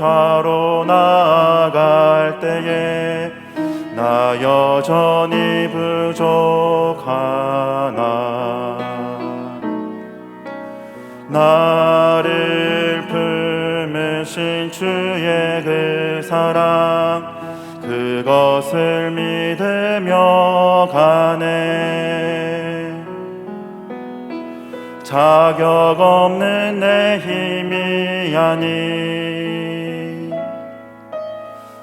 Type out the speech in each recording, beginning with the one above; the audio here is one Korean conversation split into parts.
보좌로 나아갈 때에 나 여전히 부족하나. 나를 품으신 주의 그 사랑 그것을 믿으며 가네. 자격 없는 내 힘이 아니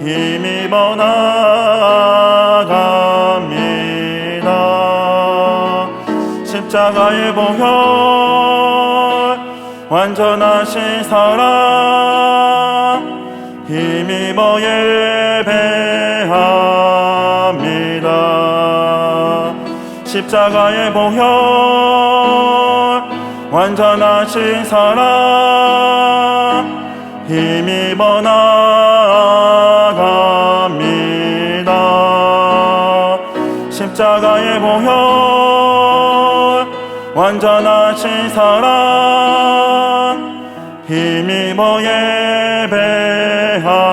힘입어 나갑니다. 십자가의 보혈 완전하신 사랑 힘입어 예배합니다. 십자가의 보혈 완전하신 사랑 힘입어 나 십자가의 보혈 완전하신 사랑 힘입어 예배합니다